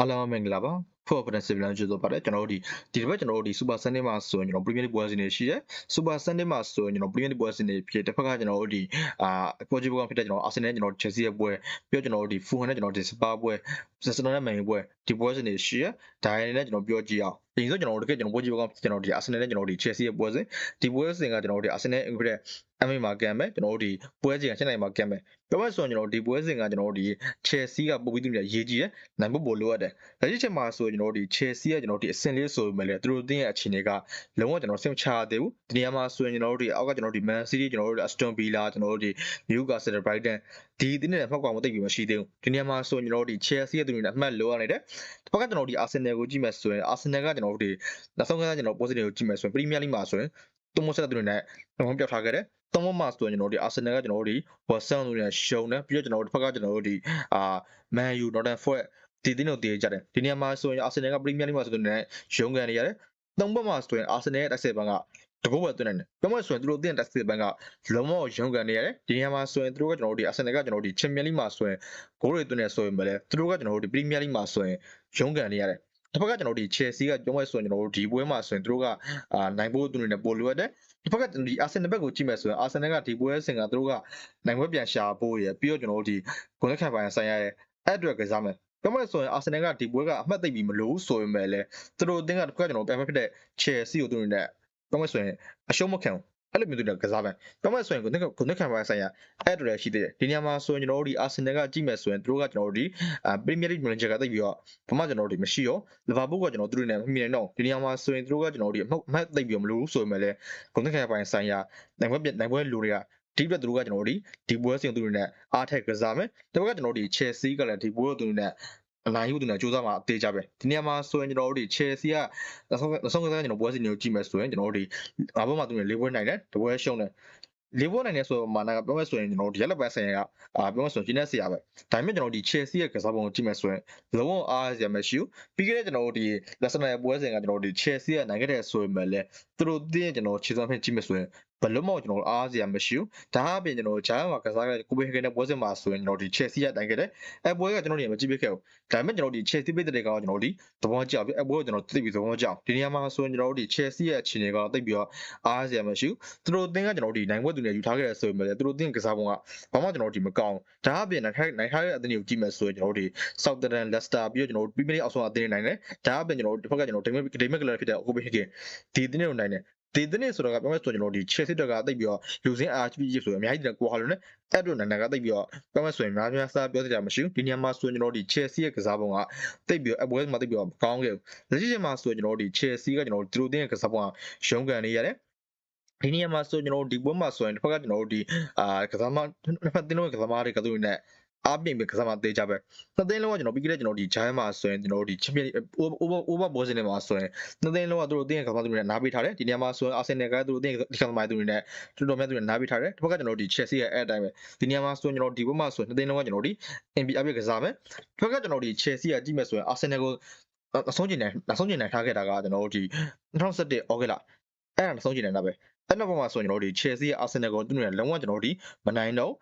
အားလုံးမင်္ဂလာပါဖော်ဖဒန်စီဗလန်ကျဆိုပါတယ်ကျွန်တော်တို့ဒီဒီတစ်ပတ်ကျွန်တော်တို့ဒီ Super Sunday မှာဆိုရင်ကျွန်တော် Premier League ပွဲစဉ်တွေရှိတယ် Super Sunday မှာဆိုရင်ကျွန်တော် Premier League ပွဲစဉ်တွေဖြစ်တစ်ဖက်ကကျွန်တော်တို့ဒီအာ Portugal ဖြစ်တဲ့ကျွန်တော် Arsenal ကျွန်တော် Chelsea ရဲ့ပွဲပြီးတော့ကျွန်တော်တို့ဒီ Fulham နဲ့ကျွန်တော်ဒီ Spurs ပွဲ Arsenal နဲ့ Man U ပွဲဒီပွဲစဉ်တွေရှိရဒါရည်နဲ့ကျွန်တော်ပြောကြည့်အောင် ဒီဆိုကျွန်တော်တို့တကယ်ကျွန်တော် Portugal ကျွန်တော်ဒီ Arsenal နဲ့ကျွန်တော်ဒီ Chelsea ရဲ့ပွဲစဉ်ဒီပွဲစဉ်ကကျွန်တော်တို့ဒီ Arsenal ဖြစ်တဲ့ MA မှာကံမယ်ကျွန်တော်တို့ဒီပွဲစဉ်ကချက်နိုင်မှာကံမယ်ပြောမှဆိုရင်ကျွန်တော်ဒီပွဲစဉ်ကကျွန်တော်တို့ဒီ Chelsea ကပို့ပြီးသူတွေရေးကြည့်ရနိုင်ဖို့ပို့လိုရတယ်လက်ရှိချက်မှာဆိုရင်ကျွန်တော်တို့ဒီ Chelsea ကကျွန်တော်တို့ဒီအဆင့်လေးဆိုပေမဲ့လည်းသူတို့တင်းရဲ့အခြေအနေကလုံးဝကျွန်တော်ဆင်ချရသေးဘူးဒီနေရာမှာဆိုရင်ကျွန်တော်တို့ဒီအောက်ကကျွန်တော်တို့ဒီ Man City ကျွန်တော်တို့ဒီ Aston Villa ကျွန်တော်တို့ဒီ Newcastle Brighton ဒီတင်းနဲ့မှတ်ကွာမသိပြီမရှိသေးဘူးဒီနေရာမှာဆိုရင်ကျွန်တော်တို့ဒီ Chelsea ရဲ့သူတွေနဲ့အမှတ်လိုရနေတယ်တစ်ဖက်ကကျွန်တော်တို့ဒီ Arsenal ကိုကြည့်မယ်ဆိုရင် Arsenal ကကျွန်တော်တို့ဒီနောက်ဆုံးကကျွန်တော် positive ကိုကြည့်မယ်ဆိုရင် Premier League မှာဆိုရင်တုံးမဆက်တဲ့သူတွေနဲ့လုံးဝပြောက်ထားခဲ့တယ်သုံးမမဆိုရင်ကျွန်တော်တို့ဒီ Arsenal ကကျွန်တော်တို့ဒီ Watson တို့နဲ့ရှုံတယ်ပြီးတော့ကျွန်တော်တို့တစ်ဖက်ကကျွန်တော်တို့ဒီအာ Man U Northern Forest ဒီတင်းတို့တည်ကြတယ်ဒီနေရာမှာဆိုရင် Arsenal က Premier League မှာဆိုတဲ့ရုံးကန်နေရတယ်သုံးဘက်မှာဆိုရင် Arsenal ရဲ့တိုက်စစ်ပန်းကတကုတ်ပဲတွင်းနေတယ်ပြောမှဆိုရင်သူတို့တင်းတိုက်စစ်ပန်းကလုံးဝရုံးကန်နေရတယ်ဒီနေရာမှာဆိုရင်သူတို့ကကျွန်တော်တို့ဒီ Arsenal ကကျွန်တော်တို့ဒီ Champions League မှာဆိုရင်ဂိုးတွေတွင်းနေဆိုရင်ပဲလေသူတို့ကကျွန်တော်တို့ဒီ Premier League မှာဆိုရင်ရုံးကန်နေရတယ် တစ်ဖက်ကကျွန်တော်တို့ဒီ Chelsea ကပြောမှဆိုရင်ကျွန်တော်တို့ဒီပွဲမှာဆိုရင်သူတို့ကအာနိုင်ဖို့သူတွေနဲ့ပိုလိုရတယ်ဒီဘက်ကဒီ Arsenal ဘက်ကိုကြည့်မယ်ဆိုရင် Arsenal ကဒီပွဲစဉ်ကသူတို့ကနိုင်ပွဲပြန်ရှာဖို့ရပြီးတော့ကျွန်တော်တို့ဒီဂုဏ်လက်ခံပိုင်းဆိုင်ရတဲ့အဲ့အတွက်ကစားမယ်ပြောမှဆိုရင် Arsenal ကဒီပွဲကအမှတ်သိပ်ပြီးမလို့ဆိုရင်ပဲလေသူတို့အသင်းကတစ်ခါကျွန်တော်ပြန်ဖြစ်တဲ့ Chelsea ကိုသူတွေနဲ့ပြောမှဆိုရင်အရှုံးမခံဘူး အဲ့လိုမျိုးတွေကစားမယ်ပြောမှဆိုရင်ကိုနှစ်ကိုနှစ်ခံပိုင်းဆိုင်ရအဲ့တူလည်းရှိသေးတယ်ဒီနေရာမှာဆိုရင်ကျွန်တော်တို့ဒီ Arsenal ကကြည့်မယ်ဆိုရင်သူတို့ကကျွန်တော်တို့ဒီ Premier League Manager ကတိတ်ပြီးတော့ဘာမှကျွန်တော်တို့ဒီမရှိရော Liverpool ကကျွန်တော်တို့တွေနဲ့မမြင်တော့ဒီနေရာမှာဆိုရင်သူတို့ကကျွန်တော်တို့ဒီအမှတ်အမှတ်တိတ်ပြီးတော့မလို့ဆိုရင်လည်းကိုနှစ်ခံပိုင်းဆိုင်ရနိုင်ပွဲနိုင်ပွဲလူတွေကဒီဘက်သူတို့ကကျွန်တော်တို့ဒီဒီပွဲစဉ်သူတွေနဲ့အားထက်ကစားမယ်တပတ်ကကျွန်တော်တို့ဒီ Chelsea ကလည်းဒီပွဲသူတွေနဲ့ အနိုင်ယူသူနဲ့စူးစမ်းမှာအသေးကြပဲဒီနေရာမှာဆိုရင်ကျွန်တော်တို့ဒီ Chelsea ကနောက်ဆုံးနောက်ဆုံးကစားကျွန်တော်ပွဲစဉ်တွေကိုကြည့်မယ်ဆိုရင်ကျွန်တော်တို့ဒီငါဘက်မှာသူတွေလေးပွဲနိုင်တယ်တပွဲရှုံးတယ်လေးပွဲနိုင်တယ်ဆိုတော့မာနာကပြောမယ်ဆိုရင်ကျွန်တော်တို့ဒီရက်လက်ပိုင်းဆိုင်ရာကအာပြောမယ်ဆိုရင်ကျင်းနေစရာပဲဒါပေမဲ့ကျွန်တော်တို့ဒီ Chelsea ရဲ့ကစားပုံကိုကြည့်မယ်ဆိုရင်လုံးဝအားရမရှိဘူးပြီးခဲ့တဲ့ကျွန်တော်တို့ဒီ Leicester ရဲ့ပွဲစဉ်ကကျွန်တော်တို့ဒီ Chelsea ကနိုင်ခဲ့တဲ့ဆိုရင်ပဲလေသူတို့တင်းကျွန်တော်ခြေစွမ်းဖြင့်ကြည့်မယ်ဆိုရင် ဘယ်လို့မှကျွန်တော်အားစရာမရှိဘူးဒါအပြင်ကျွန်တော်ဂျာမှာကစားခဲ့ကိုပင်ဟေဂန်နဲ့ပွဲစဉ်မှာဆိုရင်ကျွန်တော်ဒီ Chelsea ကနိုင်ခဲ့တယ်အဲပွဲကကျွန်တော်တို့မကြည့်ဖြစ်ခဲ့ဘူးဒါပေမဲ့ကျွန်တော်ဒီ Chelsea ပိတ်တဲ့ကောင်ကျွန်တော်ဒီသဘောကျပြီအဲပွဲကကျွန်တော်သိပြီသဘောကျအောင်ဒီနေရာမှာဆိုရင်ကျွန်တော်တို့ဒီ Chelsea ရဲ့အခြေအနေကတော့တိတ်ပြီးတော့အားစရာမရှိဘူးသူတို့တင်းကကျွန်တော်ဒီနိုင်ပွဲသူတွေယူထားခဲ့တဲ့ဆိုရင်ပဲသူတို့တင်းကစားပုံကဘာမှကျွန်တော်ဒီမကောင်းဒါအပြင်နိုင်ထားနိုင်ထားတဲ့အသင်းကိုကြည့်မယ်ဆိုရင်ကျွန်တော်တို့ဒီ Southampton Leicester ပြီးတော့ကျွန်တော်တို့ Premier League အောက်ဆုံးအသင်းနိုင်တယ်ဒါအပြင်ကျွန်တော်တို့တစ်ဖက်ကကျွန်တော် Dame Dame Killer ဖြစ်တဲ့ Copenhagen ဒီအသင်းတွေကိုနိုင်တယ် ဒီတနေ့ဆိုတော့ကပြောမယ်ဆိုကျွန်တော်ဒီ Chelsea တက်ကတိတ်ပြီးတော့လူစင်း RPG ဆိုရင်အများကြီးတကွာလို့ ਨੇ အဲ့တို့နိုင်နိုင်ကတိတ်ပြီးတော့ပြောမယ်ဆိုရင်များများစားပြောစရာမရှိဘူးဒီနေရာမှာဆိုရင်ကျွန်တော်ဒီ Chelsea ရဲ့ကစားပုံကတိတ်ပြီးတော့အပွဲမှာတိတ်ပြီးတော့မကောင်းခဲ့ဘူးလက်ရှိချိန်မှာဆိုရင်ကျွန်တော်ဒီ Chelsea ကကျွန်တော်ဒီလိုတင်းရဲ့ကစားပုံကရုံးကန်နေရတယ်ဒီနေရာမှာဆိုကျွန်တော်ဒီပွဲမှာဆိုရင်တစ်ဖက်ကကျွန်တော်တို့ဒီအာကစားမတစ်ဖက်တင်းလုံးကစားမတွေကသူတွေနဲ့ အားပြင်ပြီးကစားမသေးကြပဲနှစ်သိန်းလုံးကကျွန်တော်ပြီးခဲ့တဲ့ကျွန်တော်ဒီဂျိုင်းမှာဆိုရင်ကျွန်တော်ဒီ champion over over ဘောစင်တွေမှာဆိုရင်နှစ်သိန်းလုံးကသူတို့တင်းကစားသူတွေနဲ့နားပေးထားတယ်ဒီနေရာမှာဆိုရင် Arsenal ကသူတို့တင်းဒီကစားမသူတွေနဲ့တော်တော်များသူတွေနားပေးထားတယ်တစ်ဖက်ကကျွန်တော်ဒီ Chelsea ရဲ့အဲ့အတိုင်းပဲဒီနေရာမှာဆိုရင်ကျွန်တော်ဒီဘက်မှာဆိုရင်နှစ်သိန်းလုံးကကျွန်တော်ဒီ NB အပြည့်ကစားမယ်တစ်ဖက်ကကျွန်တော်ဒီ Chelsea ကကြည့်မယ်ဆိုရင် Arsenal ကိုအဆုံးကျင်နေအဆုံးကျင်နေထားခဲ့တာကကျွန်တော်တို့ဒီ2017 August လအဲ့ဒါအဆုံးကျင်နေတာပဲအဲ့နောက်ပေါ်မှာဆိုရင်ကျွန်တော်တို့ဒီ Chelsea ရဲ့ Arsenal ကိုသူတို့နဲ့လုံးဝကျွန်တော်တို့ဒီမနိုင်တော့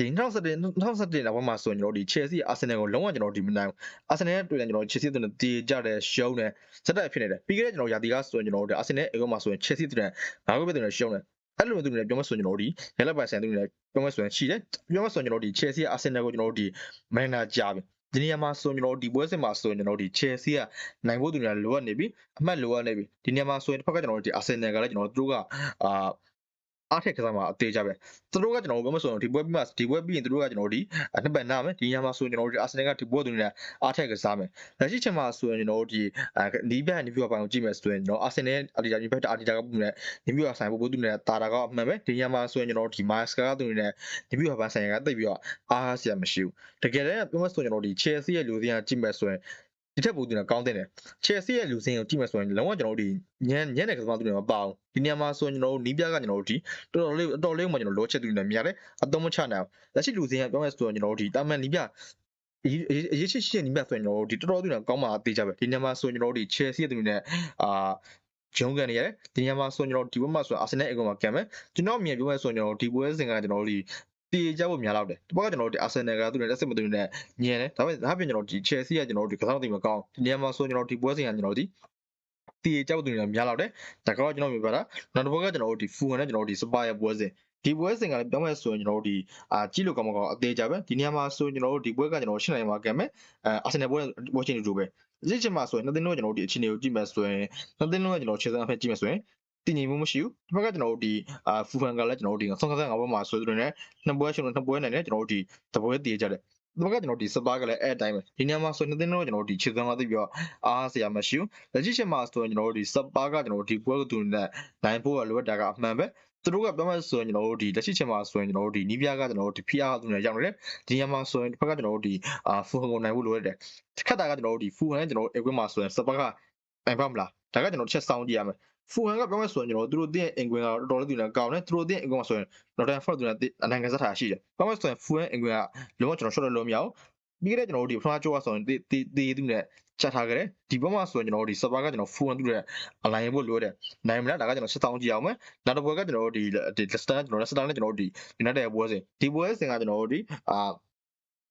ဒီ2017 2017နောက်ပိုင်းမှာဆိုရင်ကျွန်တော်ဒီ Chelsea Arsenal ကိုလုံးဝကျွန်တော်ဒီမနိုင်ဘူး Arsenal နဲ့တွေ့တယ်ကျွန်တော် Chelsea တို့နဲ့တည်ကြတဲ့ရှုံးတယ်စက်တက်ဖြစ်နေတယ်ပြီးခဲ့တဲ့ကျွန်တော်ရာသီကဆိုရင်ကျွန်တော်တို့ Arsenal အကောမှာဆိုရင် Chelsea တို့နဲ့ငါးခုပဲတို့နဲ့ရှုံးတယ်အဲ့လိုမျိုးသူတွေပြောမဆိုရင်ကျွန်တော်ဒီလက်လက်ပိုင်ဆိုင်သူတွေပြောမဆိုရင်ရှိတယ်ပြောမဆိုရင်ကျွန်တော်ဒီ Chelsea Arsenal ကိုကျွန်တော်တို့ဒီမန်နာကြာပြီဒီနေရာမှာဆိုရင်ကျွန်တော်ဒီပွဲစဉ်မှာဆိုရင်ကျွန်တော်ဒီ Chelsea ကနိုင်ဖို့သူတွေကလိုအပ်နေပြီအမှတ်လိုအပ်နေပြီဒီနေရာမှာဆိုရင်တစ်ဖက်ကကျွန်တော်တို့ဒီ Arsenal ကလည်းကျွန်တော်တို့ကအာ အားထက်ကစားမှာအသေးကြပဲသူတို့ကကျွန်တော်တို့ပြောမဆိုရင်ဒီပွဲပြီးမှဒီပွဲပြီးရင်သူတို့ကကျွန်တော်တို့ဒီနှစ်ပတ်နာမယ်ဒီညမှာဆိုရင်ကျွန်တော်တို့ဒီ Arsenal ကဒီပွဲသူတွေနဲ့အားထက်ကစားမယ်လက်ရှိချိန်မှာဆိုရင်ကျွန်တော်တို့ဒီနီးဘက်နီးဘက်ပိုင်းကိုကြည့်မယ်ဆိုရင်ကျွန်တော် Arsenal အဒီတာနီးဘက်အာဒီတာကပုံနဲ့နီးဘက်ဆိုင်ဖို့သူတွေနဲ့တာတာကအမှန်ပဲဒီညမှာဆိုရင်ကျွန်တော်တို့ဒီ Mask ကသူတွေနဲ့နီးဘက်ပိုင်းဆိုင်ကတိတ်ပြီးတော့အားဆရာမရှိဘူးတကယ်တမ်းပြောမဆိုရင်ကျွန်တော်ဒီ Chelsea ရဲ့လူစင်းကကြည့်မယ်ဆိုရင် ဒီထက်ပိုသူကကောင်းတဲ့တယ် Chelsea ရဲ့လူစင်းကိုကြည့်မယ်ဆိုရင်လုံးဝကျွန်တော်တို့ဒီညံညံ့တဲ့ကစားသူတွေမပါဘူးဒီနေရာမှာဆိုရင်ကျွန်တော်တို့နီးပြကကျွန်တော်တို့ဒီတော်တော်လေးတော်တော်လေးမှကျွန်တော်လောချက်သူတွေများတယ်အသုံးမချနိုင်ဘူးလက်ရှိလူစင်းကပြောမယ်ဆိုရင်ကျွန်တော်တို့ဒီတာမန်နီးပြအရေးအရေးရှိရှိနီးပြဆိုရင်ကျွန်တော်တို့ဒီတော်တော်သူတွေကောင်းမှအသေးကြပဲဒီနေရာမှာဆိုရင်ကျွန်တော်တို့ဒီ Chelsea ရဲ့သူတွေနဲ့အာဂျုံကန်နေရတယ်ဒီညမှာဆိုရင်ကျွန်တော်ဒီဘက်မှာဆိုရင် Arsenal အကောင်မှာကံမယ်ကျွန်တော်အမြင်ပြောမယ်ဆိုရင်ကျွန်တော်ဒီပွဲစဉ်ကကျွန်တော်တို့ဒီ တည်ကြဖို့များတော့တယ်ဒီဘက်ကကျွန်တော်တို့ဒီအာဆင်နယ်ကသူ့နဲ့တက်စစ်မသူနဲ့ညံတယ်ဒါပေမဲ့ဒါပြင်ကျွန်တော်ဒီ Chelsea ကကျွန်တော်တို့ဒီကစားသမားမကောင်းဒီနေရာမှာဆိုကျွန်တော်ဒီပွဲစဉ်ကကျွန်တော်ဒီတည်ကြဖို့သူနဲ့များတော့တယ်ဒါကတော့ကျွန်တော်မြင်ပါတာနောက်တစ်ဘက်ကကျွန်တော်တို့ဒီ Full နဲ့ကျွန်တော်တို့ဒီ Super ရဲ့ပွဲစဉ်ဒီပွဲစဉ်ကလည်းပြောင်းမဲ့ဆိုရင်ကျွန်တော်တို့ဒီအာကြီးလို့ကောင်းမကောင်းအသေးကြပဲဒီနေရာမှာဆိုရင်ကျွန်တော်တို့ဒီပွဲကကျွန်တော်ရှင်းနိုင်မှာကံမဲ့အဲအာဆင်နယ်ပွဲပွဲချင်းတူပဲအစ်ချင်မှာဆိုရင်နှစ်သင်းလုံးကျွန်တော်တို့ဒီအခြေအနေကိုကြည့်မယ်ဆိုရင်နှစ်သင်းလုံးကကျွန်တော်ခြေစမ်းအဖက်ကြည့်မယ်ဆိုရင် တည်ငြိမ်မှုမရှိဘူးဒီဘက်ကကျွန်တော်တို့ဒီအာဖူဖန်ကလည်းကျွန်တော်တို့ဒီဆုံးခါငါဘက်မှာဆိုသူတွေနဲ့နှစ်ပွဲရှင်လို့နှစ်ပွဲနိုင်တယ်ကျွန်တော်တို့ဒီတပွဲတည်ကြတယ်ဒီဘက်ကကျွန်တော်ဒီစပါးကလည်းအဲ့အတိုင်းပဲဒီနေရာမှာဆိုနှစ်သင်းလုံးကျွန်တော်တို့ဒီခြေစမ်းကသိပြီးတော့အားစရာမရှိဘူးလက်ရှိချိန်မှာဆိုရင်ကျွန်တော်တို့ဒီစပါးကကျွန်တော်တို့ဒီပွဲကသူနဲ့နိုင်ဖို့ကလိုအပ်တာကအမှန်ပဲသူတို့ကပြောမှဆိုရင်ကျွန်တော်တို့ဒီလက်ရှိချိန်မှာဆိုရင်ကျွန်တော်တို့ဒီနီးပြားကကျွန်တော်တို့ဒီ PR သူနဲ့ရောက်နေတယ်ဒီနေရာမှာဆိုရင်တစ်ဖက်ကကျွန်တော်တို့ဒီအာဖူဟန်ကိုနိုင်ဖို့လိုအပ်တယ်တစ်ခါတာကကျွန်တော်တို့ဒီဖူဟန်နဲ့ကျွန်တော်တို့အကွင်းမှာဆိုရင်စပါးကနိုင်ပါမလားဒါကကျွန်တော်ချက်စောင်းကြည့်ရမယ် ဖူဟန်ကပြောမှဆိုရင်ကျွန်တော်တို့သူတို့တင်းအင်ကွင်းကတော်တော်လေးသူနဲ့ကောင်းတယ်သူတို့တင်းအင်ကွင်းမှာဆိုရင် Northern Forest သူနဲ့အနိုင်ကစားထားရှိတယ်ပြောမှဆိုရင်ဖူဟန်အင်ကွင်းကလုံးဝကျွန်တော် short လို့မရဘူးပြီးခဲ့တဲ့ကျွန်တော်တို့ဒီပထမချိုးကဆိုရင်တီတီသူနဲ့ချက်ထားကြတယ်ဒီဘက်မှာဆိုရင်ကျွန်တော်တို့ဒီစပါးကကျွန်တော်ဖူဟန်သူနဲ့အလိုင်းဖို့လိုရတယ်နိုင်မလားဒါကကျွန်တော်ချက်စောင်းကြည့်အောင်မယ်နောက်တစ်ပွဲကကျွန်တော်တို့ဒီဒီ Leicester ကျွန်တော် Leicester နဲ့ကျွန်တော်တို့ဒီ United ရဲ့ပွဲစဉ်ဒီပွဲစဉ်ကကျွန်တော်တို့ဒီအာ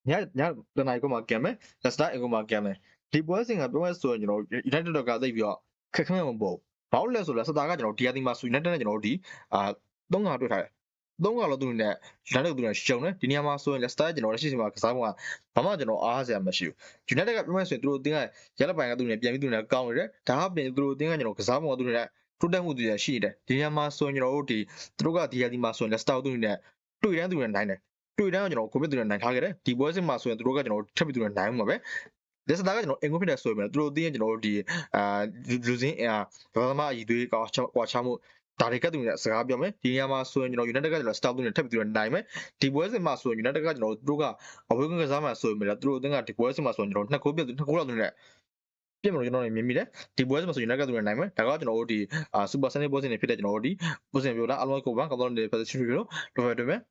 ညညတနိုင်ကိုမှကံမယ် Leicester အင်ကိုမှကံမယ်ဒီပွဲစဉ်ကပြောရဲဆိုရင်ကျွန်တော် United တော့ကသိပြီးတော့ခက်ခဲမှာမပေါ့ ဘာလို့လဲဆိုတော့ Leicester ကကျွန်တော်ဒီယာတီမှာဆို United နဲ့ကျွန်တော်တို့ဒီအာသုံးခါတွေ့ထားတယ်သုံးခါလို့သူနဲ့ United သူနဲ့ရှုံတယ်ဒီနေရာမှာဆိုရင် Leicester ကျွန်တော်လက်ရှိချိန်မှာကစားပုံကဘာမှကျွန်တော်အားစရာမရှိဘူး United ကပြောရဲဆိုရင်သူတို့အတင်းကရလက်ပိုင်ကသူနဲ့ပြန်ပြီးသူနဲ့ကောင်းနေတယ်ဒါအပြင်သူတို့အတင်းကကျွန်တော်ကစားပုံကသူနဲ့တိုးတက်မှုတွေရှိနေတယ်ဒီနေရာမှာဆိုရင်ကျွန်တော်တို့ဒီသူတို့ကဒီယာတီမှာဆိုရင် Leicester သူနဲ့တွေ့တန်းသူနဲ့နိုင်တယ်တွေ့တန်းကကျွန်တော်ကိုဗစ်သူနဲ့နိုင်ထားခဲ့တယ်ဒီပွဲစဉ်မှာဆိုရင်သူတို့ကကျွန်တော်ထပ်ပြီးသူနဲ့နိုင်မှာပဲ လက်စတာကကျွန်တော်အင်ကိုဖြစ်တဲ့ဆိုရင်သူတို့တင်းကျွန်တော်တို့ဒီအာလူစင်းအာဘာသာမအည်သွေးကောကွာချမှုဒါတွေကသူနဲ့စကားပြောမယ်ဒီနေရာမှာဆိုရင်ကျွန်တော် United ကကျွန်တော် style သူနဲ့ထပ်ပြီးသူနဲ့နိုင်မယ်ဒီပွဲစဉ်မှာဆိုရင် United ကကျွန်တော်တို့တို့ကအဝေးကကစားမှာဆိုရင်လည်းသူတို့အတင်းကဒီပွဲစဉ်မှာဆိုရင်ကျွန်တော်နှစ်ကိုပြနှစ်ကိုလောက်သူနဲ့ပြစ်မလို့ကျွန်တော်နေမြင်မိတယ်ဒီပွဲစဉ်မှာဆို United ကသူနဲ့နိုင်မယ်ဒါကကျွန်တော်တို့ဒီအာ Super Sunday ပွဲစဉ်တွေဖြစ်တဲ့ကျွန်တော်တို့ဒီပွဲစဉ်ပြောတာအလုံးကိုပါကောင်းတော့နေ position ပြောလို့တော့တွေ့မယ်